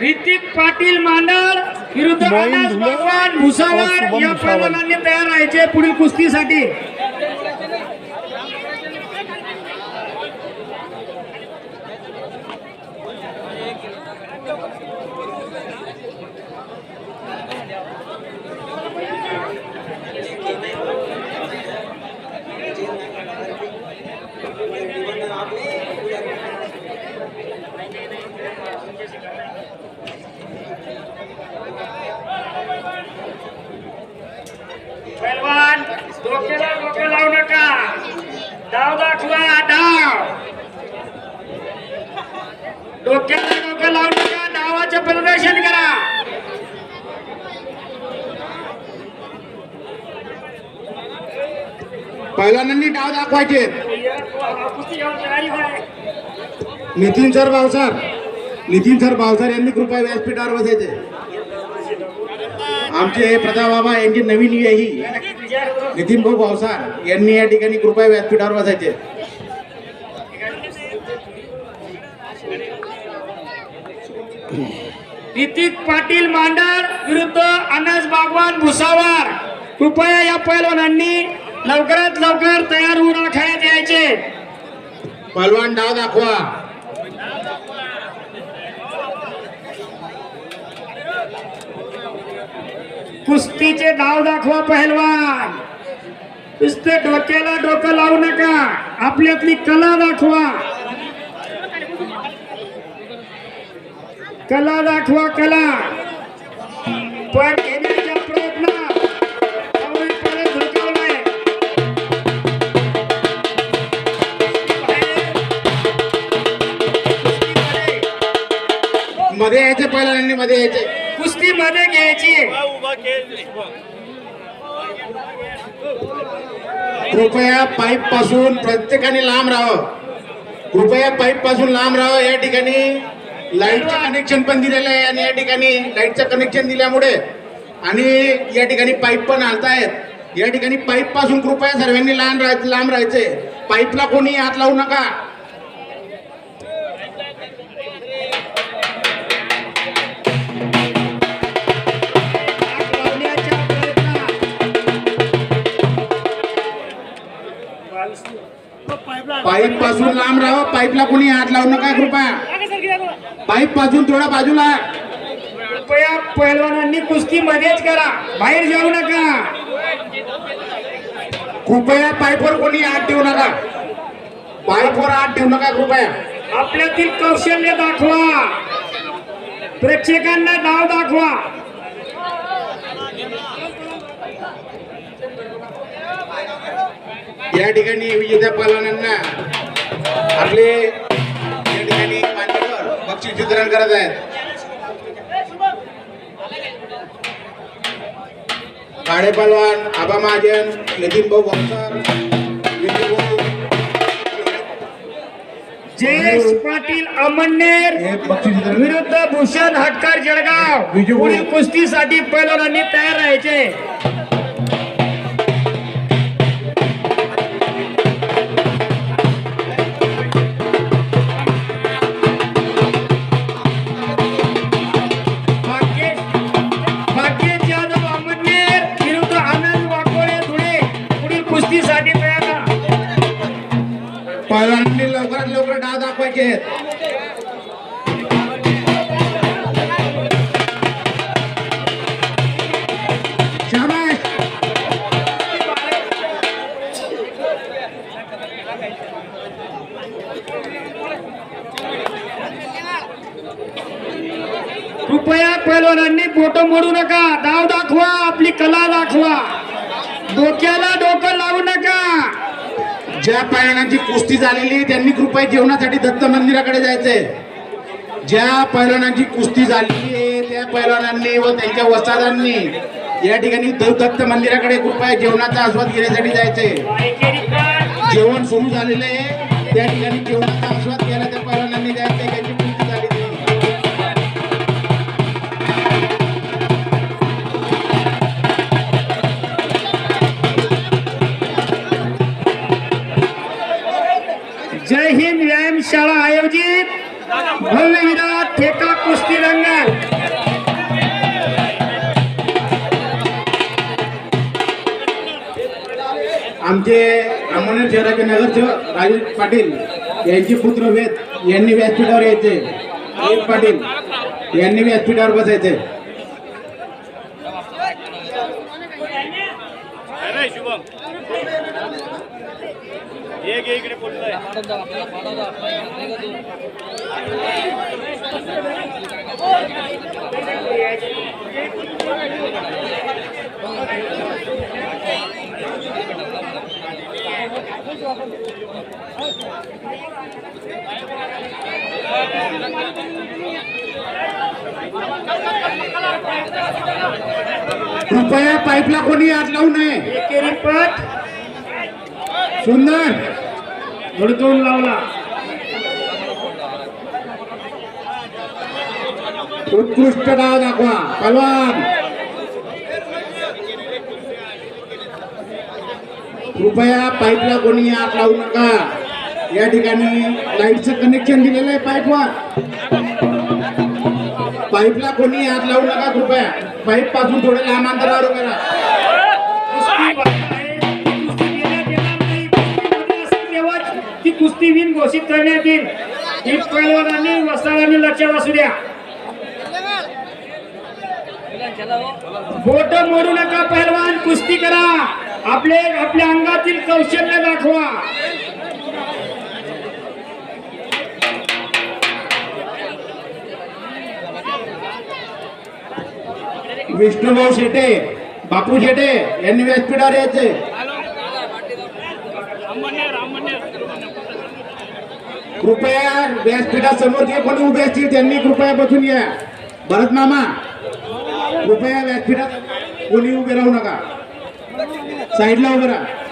ऋतिक पाटील मांडळ विरुद्ध भगवान भुसावळ या. पैलवानांनी तयार राहायचे पुढील कुस्तीसाठी पैलवान डोक्याला डोकं लावू नका डाव दाखवा डाव डोक्याला डोकं लावू नका नावाचं प्रदर्शन करा. पहिल्यांदा डाव दाखवायचे. नितीन सर भावसार नितीन सर भावसार यांनी कृपया व्यासपीठावर बसायचे. आमचे प्रताप बाबा यांची नवीन ही नितीन भाऊ भावसार यांनी या ठिकाणी कृपया व्यासपीठावर बसायचे. ऋतिक पाटील मांडळ विरुद्ध अनास बागवान भुसावार कृपया या पैलवानांनी लवकरात लवकर तयार होऊन आखाड्यात यायचे. पहलवान डाव दाखवा. कुस्तीचे डाव दाखवा पहलवान. नुसते डोक्याला डोकं लावू नका. आपल्यातली कला दाखवा. कला दाखवा कला। यायचे पहिल्यांदा मध्ये यायचे कुस्ती मध्ये घ्यायची कृपया पाईप पासून प्रत्येकाने लांब राहावं कृपया पाईप पासून लांब राहावं या ठिकाणी। लाईटचं कनेक्शन पण दिलेलं आहे आणि या ठिकाणी लाईटचं कनेक्शन दिल्यामुळे आणि या ठिकाणी पाईप पण हलतायत या ठिकाणी पाईपपासून कृपया सर्वांनी लांब राहायचं लांब राहायचे. पाईपला कोणी हात लावू नका. पाईपपासून लांब राहा पाईपला कोणी हात लावू नका कृपया. पाईपपासून थोडा बाजूला. कृपया पैलवानांनी कुस्ती मध्येच करा. बाहेर जाऊ नका. कृपया पाईपवर कोणी हात ठेवू नका. पाईपवर हात ठेवू नका कृपया. आपल्यातील कौशल्य दाखवा. प्रेक्षकांना डाव दाखवा. या ठिकाणी विजेत्या पहलवानांना आपले वितरण करत आहेत. काळे पहलवान आबा महाजन नितीन भाऊ जयेश पाटील वितरण विरुद्ध भूषण हटकर जळगाव. कुस्तीसाठी पैलवानांनी तयार राहायचे. पडू नका. डाव दाखवा आपली कला दाखवा. डोक्याला डोकं लावू नका. ज्या पैलवानांची कुस्ती झालेली आहे, त्यांनी कृपया जेवणासाठी दत्त मंदिराकडे जायचंय. ज्या पैलवानांची कुस्ती झालेली आहे त्या पैलवानांनी व त्यांच्या वसादांनी या ठिकाणी दत्त मंदिराकडे कृपया जेवणाचा आस्वाद घेण्यासाठी जायचंय. जेवण सुरू झालेलं आहे. त्या ठिकाणी जेवणाचा आमचे अंमनेर शहराचे नगरसेवक राजेश पाटील यांचे पुत्र वेद यांनी व्यासपीठावर यायचे. वेद पाटील यांनी व्यासपीठावर बसायचे. अरे शुभम ये घे इकडे पोटला कृपया पाईपला कोणी हात लावू नये एकेरी पट सुंदर धडकवून लावला उत्कृष्ट डाव दाखवा। पलवान। कृपया पाईपला कोणी आत लावू नका. या ठिकाणी लाईटचं कनेक्शन दिलेलं आहे पाईपवर. पाईपला कोणी आत लावू नका कृपया. पाईपपासून थोडं लांब अंतरावर उभे राहा कुस्ती ती कुस्ती विन घोषित करण्यात येईल. ही पैलवानांनी वस्तादांनी लक्षात असू द्या. बोट मोडू नका पहलवान कुस्ती करा. आपले आपल्या अंगातील कौशल्य दाखवा. विष्णुभाऊ शेटे बापू शेटे यांनी व्यासपीठावर यायचे. कृपया व्यासपीठासमोर जे कोणी उभे असतील त्यांनी कृपया बसून या. भरत मामा कृपया व्यासपीठात कोणी उभे राहू नका. साईडला उभं राहा.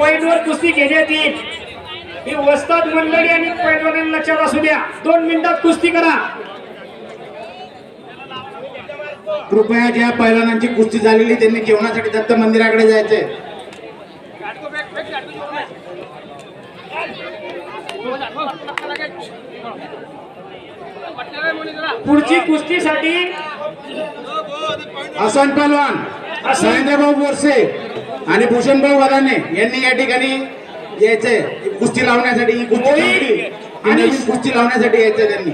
पॉईंटवर कुस्ती घेण्यात येईल. ही वस्ताद मंडळी आणि पैलवानांनी लक्षात असू द्या. दोन मिनिटात कुस्ती करा. कृपया ज्या पैलवानांची कुस्ती झालेली त्यांनी जेवणासाठी दत्त मंदिराकडे जायचे पुढची कुस्तीसाठी हसन पहलवान महेंद्रभाऊ बोरसे आणि भूषणभाऊ वदाने यांनी या ठिकाणी यायचे कुस्ती लावण्यासाठी ही कुस्ती लावण्यासाठी यायचं त्यांनी.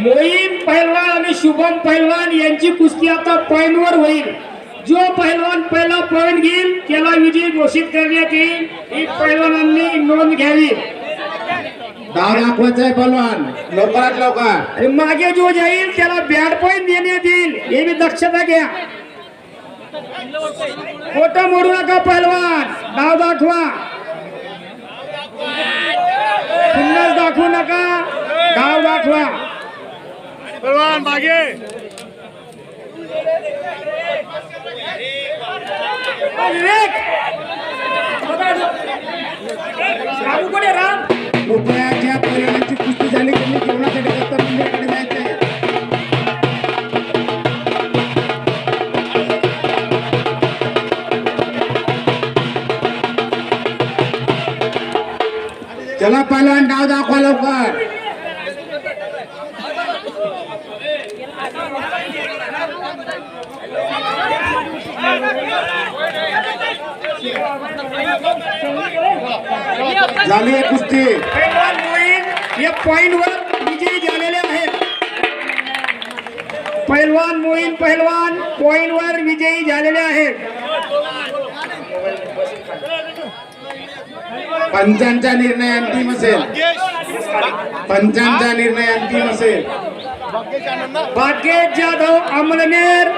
मोईन पैलवान आणि शुभम पैलवान यांची कुस्ती आता पॉईंटवर होईल. जो पैलवान पहिला पॉईंट घेईल त्याला विजय घोषित करण्यात येईल. ही पैलवानांनी नोंद घ्यावी. डाव दाखवायचा आहे पहलवान लवकरात लवकर. आणि मागे जो जाईल त्याला बॅड पॉईंट देण्यात येईल. हे बी दक्षता घ्या. खोटं मोडू नका पैलवान नाव दाखवा. पुन्हा दाखवू नका. नाव दाखवा. पहलवान मागे. विवेक. रामू. ज्या पैलवानांची कुस्ती झाली त्यांनी जेवणासाठी दत्त मंदिराकडे जायचंय झाली आहे कुस्ती. या पॉईंटवर विजयी झालेले आहेत. पैलवान पहिलवान पैलवान पॉइंटवर विजयी झालेले आहेत. पंचांचा निर्णय अंतिम असेल. पंचांचा निर्णय अंतिम असेल. भाग्येश जाधव अमलनेर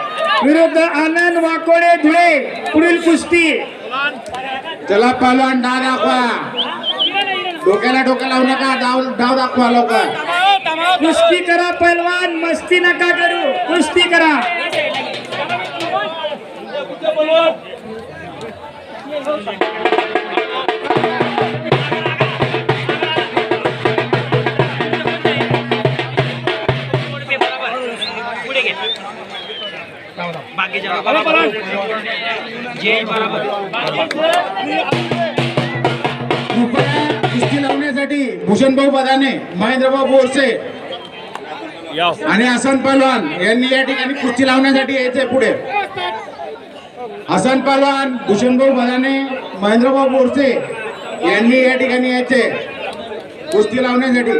विरुद्ध आनंद वाकोडे धुळे पुढील कुस्ती. चला पहलवान डाव दाखवा. डोक्याला डोकं लावू नका डाव डाव दाखवा लवकर. कुस्ती करा पैलवान मस्ती नका करू. कुस्ती करा. बरोबर जय कृपया कुस्ती लावण्यासाठी भूषणभाऊ बदाने महेंद्रभाऊ बोरसे आणि हसन पहलवान यांनी या ठिकाणी कुस्ती लावण्यासाठी यायचंय पुढे. हसन पहलवान भूषणभाऊ बदाने महेंद्रभाऊ बोरसे यांनी या ठिकाणी यायचे कुस्ती लावण्यासाठी.